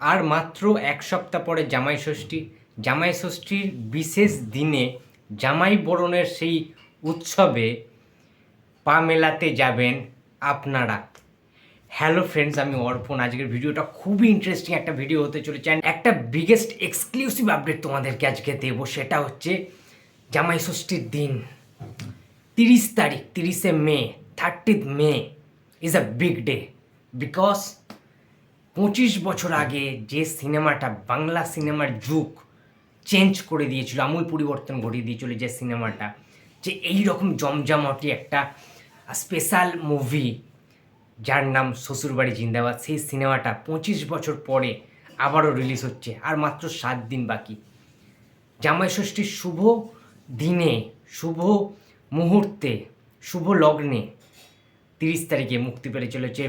আর মাত্র এক সপ্তাহ পরে জামাই ষষ্ঠী। জামাই ষষ্ঠীর বিশেষ দিনে জামাই বরণের সেই উৎসবে পা মেলাতে যাবেন আপনারা। হ্যালো ফ্রেন্ডস আমি অর্পণ। আজকের ভিডিওটা খুবই ইন্টারেস্টিং একটা ভিডিও হতে চলেছে একটা বিগেস্ট এক্সক্লুসিভ আপডেট তোমাদেরকে আজকে দেবো, সেটা হচ্ছে জামাই ষষ্ঠীর দিন। তিরিশ তারিখ, তিরিশে May thirtieth May is a big day because পঁচিশ বছর আগে যে সিনেমাটা বাংলা সিনেমার যুগ চেঞ্জ করে দিয়েছিল, আমূল পরিবর্তন ঘটিয়ে দিয়েছিল যে সিনেমাটা, যে এই রকম জমজমটি একটা স্পেশাল মুভি যার নাম শ্বশুরবাড়ি জিন্দাবাদ, সেই সিনেমাটা পঁচিশ বছর পরে আবারও রিলিজ হচ্ছে আর মাত্র সাত দিন বাকি। জামাই ষষ্ঠীর শুভ দিনে, শুভ মুহূর্তে, শুভ লগ্নে তিরিশ তারিখে মুক্তি পেতে চলেছে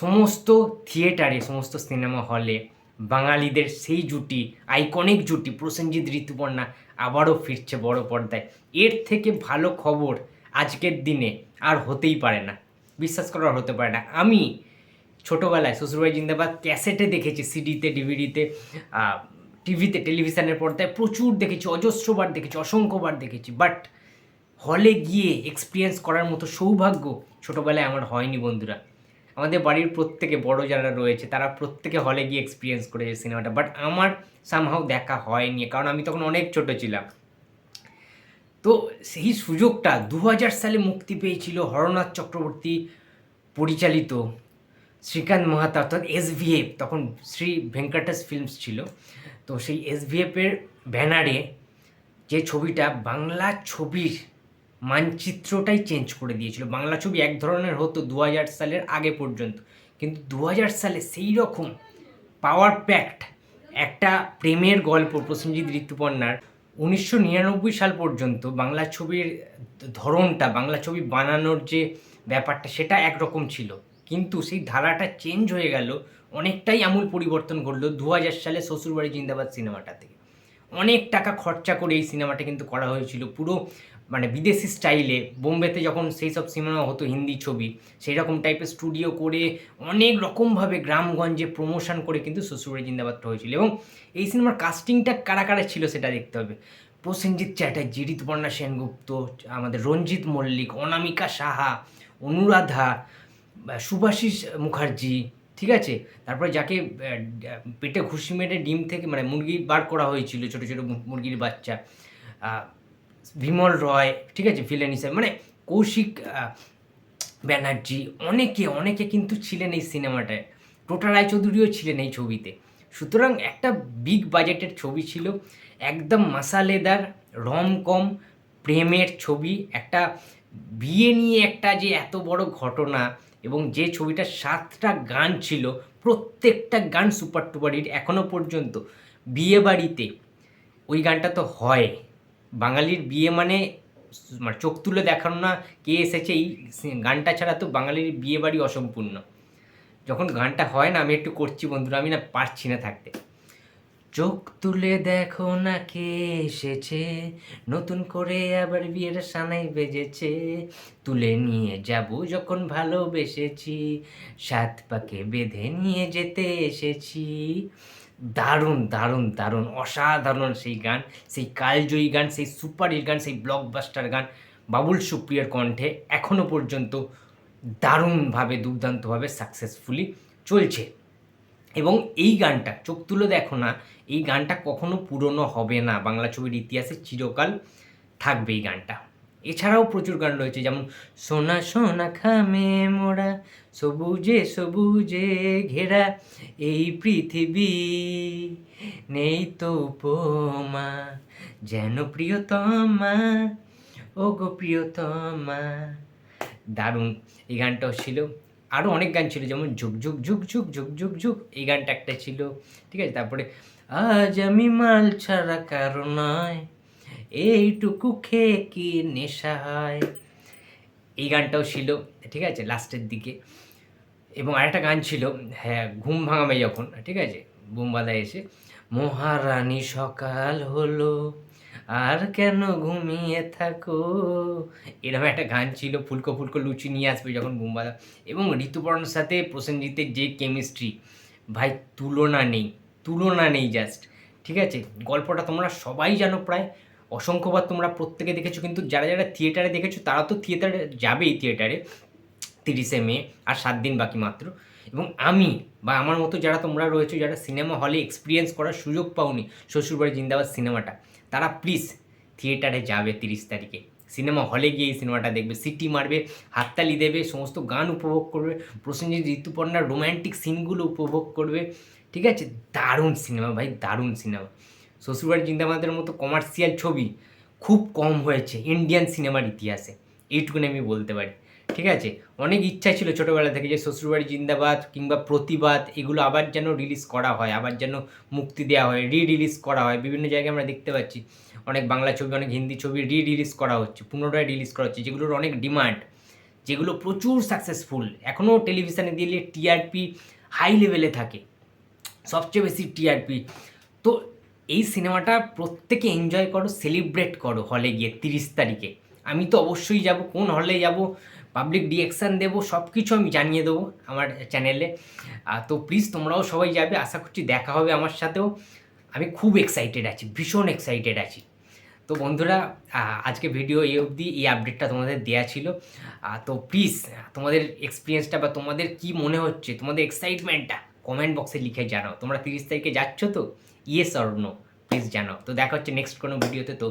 সমস্ত থিয়েটারে, সমস্ত সিনেমা হলে। বাঙালিদের সেই জুটি আইকনিক জুটি, প্রসেনজিৎ ঋতুপর্ণা আবারও ফিরছে বড় পর্দায়। এর থেকে ভালো খবর আজকের দিনে আর হতেই পারে না। বিশ্বাস করার হতে পারে না। আমি ছোটোবেলায় শ্বশুরবাড়ি জিন্দাবাদ ক্যাসেটে দেখেছি, সিডিতে, ডিভিডিতে টিভিতে, টেলিভিশনের পর্দায় প্রচুর দেখেছি, অজস্রবার দেখেছি, অসংখ্যবার দেখেছি। বাট হলে গিয়ে এক্সপিরিয়েন্স করার মতো সৌভাগ্য ছোটোবেলায় আমার হয়নি বন্ধুরা। আমাদের বাড়ির প্রত্যেকে বড় যারা রয়েছে, তারা প্রত্যেকে হলে গিয়ে এক্সপিরিয়েন্স করেছে সিনেমাটা বাট আমার সামহাও দেখা হয়নি, কারণ আমি তখন অনেক ছোট ছিলাম। তো সেই সুযোগটা দু হাজার সালে মুক্তি পেয়েছিল হরনাথ চক্রবর্তী পরিচালিত শ্রীকান্ত মহাতা, অর্থাৎ এসভিএফ তখন শ্রী ভেঙ্কটেশ ফিল্মস ছিল। তো সেই এসভিএফের ব্যানারে যে ছবিটা বাংলা ছবির মানচিত্রটাই চেঞ্জ করে দিয়েছিল। বাংলা ছবি এক ধরনের হতো দু হাজার সালের আগে পর্যন্ত। কিন্তু দু হাজার সালে সেই রকম পাওয়ার প্যাক্ট একটা প্রেমের গল্প প্রসেনজিৎ ঋতুপর্ণার উনিশশো নিরানব্বই সাল পর্যন্ত বাংলা ছবির ধরনটা, বাংলা ছবি বানানোর যে ব্যাপারটা, সেটা একরকম ছিল। কিন্তু সেই ধারাটা চেঞ্জ হয়ে গেল, অনেকটাই আমূল পরিবর্তন ঘটলো দু হাজার সালে শ্বশুরবাড়ি জিন্দাবাদ সিনেমাটা থেকে। অনেক টাকা খরচা করে এই সিনেমাটা কিন্তু করা হয়েছিল। পুরো মানে বিদেশি স্টাইলে বোম্বেতে যখন সেই সব সিনেমা হতো হিন্দি ছবি সেই রকম টাইপের স্টুডিও করে অনেক রকমভাবে গ্রামগঞ্জে প্রমোশন করে কিন্তু শ্বশুরবাড়ি জিন্দাবাদটা হয়েছিল। এবং এই সিনেমার কাস্টিংটা কারা কারা ছিল সেটা দেখতে হবে। প্রসেনজিৎ চ্যাটার্জি, ঋতুপর্ণা সেনগুপ্ত, আমাদের রঞ্জিত মল্লিক, অনামিকা সাহা, অনুরাধা সুভাষিস মুখার্জি, ঠিক আছে? তারপরে যাকে পেটে ঘুষি মেরে ডিম থেকে মানে মুরগি বার করা হয়েছিল, ছোটো ছোটো মুরগির বাচ্চা বিমল রয়, ঠিক আছে ভিলেন হিসেবে মানে কৌশিক ব্যানার্জি, অনেকে অনেকে কিন্তু ছিলেন এই সিনেমাটায়। টোটা রায়চৌধুরীও ছিলেন এই ছবিতে। সুতরাং একটা বিগ বাজেটের ছবি ছিল, একদম মাসালেদার রম কম প্রেমের ছবি, একটা বিয়ে নিয়ে একটা যে এত বড় ঘটনা এবং যে ছবিটা সাতটা গান ছিল, প্রত্যেকটা গান সুপার টুপার হিট এখনও পর্যন্ত। বিয়ে বাড়িতে, ওই গানটা তো হয়। বাঙালির বিয়ে মানে মানে চোখ তুলে দেখানো না কে এসেছে এই গানটা ছাড়া তো বাঙালির বিয়ে বাড়ি অসম্পূর্ণ। যখন গানটা হয় না, আমি একটু করছি বন্ধুরা, আমি না পারছি না থাকতে। চোখ তুলে দেখো না কে এসেছে, নতুন করে আবার বিয়ের সানাই বেজেছে। তুলে নিয়ে যাব যখন ভালোবেসেছি, সাত পাকে বেঁধে নিয়ে যেতে এসেছি। দারুণ দারুণ দারুণ, অসাধারণ সেই গান, সেই কালজয়ী গান, সেই সুপার হিট গান, সেই ব্লকবাস্টার গান বাবুল সুপ্রিয়ার কণ্ঠে এখনও পর্যন্ত দারুণভাবে, দুর্দান্তভাবে সাকসেসফুলি চলছে। এবং এই গানটা, চোখ তুলে দেখো না, এই গানটা কখনো পুরনো হবে না। বাংলা ছবির ইতিহাসে চিরকাল থাকবে এই গানটা। এছাড়াও প্রচুর গান রয়েছে, যেমন সোনা সোনা খামে মোড়া, সবুজে সবুজে ঘেরা, এই পৃথিবী নেই তো উপমা, যেন প্রিয়তমা ও গো প্রিয়তমা। দারুণ, এই গানটাও ছিল। আরও অনেক গান ছিল, যেমন ঝুক ঝুক ঝুক ঝুক ঝুক ঝুক ঝুক, এই গানটা একটা ছিল, ঠিক আছে? তারপরে আজ আমি মাল ছাড়া কারও নয়। এইটুকু খেয়ে কি নেশা হয়? এই গানটাও ছিল, ঠিক আছে, লাস্টের দিকে। এবং আরেকটা গান ছিল হ্যাঁ ঘুম ভাঙাবে যখন, ঠিক আছে বোমবাদা এসে, মহারানী সকাল হলো, আর কেন ঘুমিয়ে থাকো? এরকম একটা গান ছিল, ফুলকো ফুলকো লুচি নিয়ে আসবে যখন বোমবাদা এবং ঋতুপর্ণার সাথে প্রসেনজিতের যে কেমিস্ট্রি, ভাই, তুলনা নেই তুলনা নেই জাস্ট ঠিক আছে? গল্পটা তোমরা সবাই জানো প্রায় অসংখ্যবার তোমরা প্রত্যেকে দেখেছ, কিন্তু যারা যারা থিয়েটারে দেখেছ, তারা তো থিয়েটারে যাবেই থিয়েটারে তিরিশে মে, আর সাত দিন বাকি মাত্র। এবং আমি বা আমার মতো যারা তোমরা রয়েছো, যারা সিনেমা হলে এক্সপিরিয়েন্স করার সুযোগ পাওনি, শ্বশুরবাড়ি জিন্দাবাদ সিনেমাটা তারা প্লিজ থিয়েটারে যাবে তিরিশ তারিখে। সিনেমা হলে গিয়ে এই সিনেমাটা দেখবে, সিটি মারবে, হাততালি দেবে, সমস্ত গান উপভোগ করবে, প্রসেনজিৎ ঋতুপর্ণার রোম্যান্টিক সিনগুলো উপভোগ করবে। ঠিক আছে? দারুণ সিনেমা ভাই, দারুণ সিনেমা শ্বশুরবাড়ি জিন্দাবাদের মতো কমার্শিয়াল ছবি খুব কম হয়েছে ইন্ডিয়ান সিনেমার ইতিহাসে। এইটুকুনি আমি বলতে পারি। ঠিক আছে? অনেক ইচ্ছা ছিল ছোটোবেলা থেকে যে শ্বশুরবাড়ি জিন্দাবাদ কিংবা প্রতিবাদ, এগুলো আবার যেন রিলিজ করা হয়, আবার যেন মুক্তি দেওয়া হয় রি রিলিজ করা হয়। বিভিন্ন জায়গায় আমরা দেখতে পাচ্ছি, অনেক বাংলা ছবি, অনেক হিন্দি ছবি রি রিলিজ করা হচ্ছে, পুনরায় রিলিজ করা হচ্ছে, যেগুলোর অনেক ডিমান্ড যেগুলো প্রচুর সাকসেসফুল এখনও টেলিভিশনে দিলে টিআরপি হাই লেভেলে থাকে, সবচেয়ে বেশি টিআরপি তো এই সিনেমাটা প্রত্যেকে এনজয় করো সেলিব্রেট করো হলে গিয়ে তিরিশ তারিখে। আমি তো অবশ্যই যাব, কোন হলে যাব পাবলিক রিয়াকশান দেবো সব কিছু আমি জানিয়ে দেবো আমার চ্যানেলে তো প্লিজ তোমরাও সবাই যাবে, আশা করছি দেখা হবে আমার সাথেও। আমি খুব এক্সাইটেড আছি, ভীষণ এক্সাইটেড আছি। তো বন্ধুরা আজকে ভিডিও এই অবধি, এই আপডেটটা তোমাদের দেওয়া ছিল। তো প্লিজ তোমাদের এক্সপিরিয়েন্সটা বা তোমাদের কি মনে হচ্ছে, তোমাদের এক্সাইটমেন্টটা কমেন্ট বক্সে লিখে জানাও। তোমরা তিরিশ তারিখে যাচ্ছ তো? ইয়েস অর নো প্লিজ জানাও। তো দেখা হচ্ছে নেক্সট কোনো ভিডিওতে তো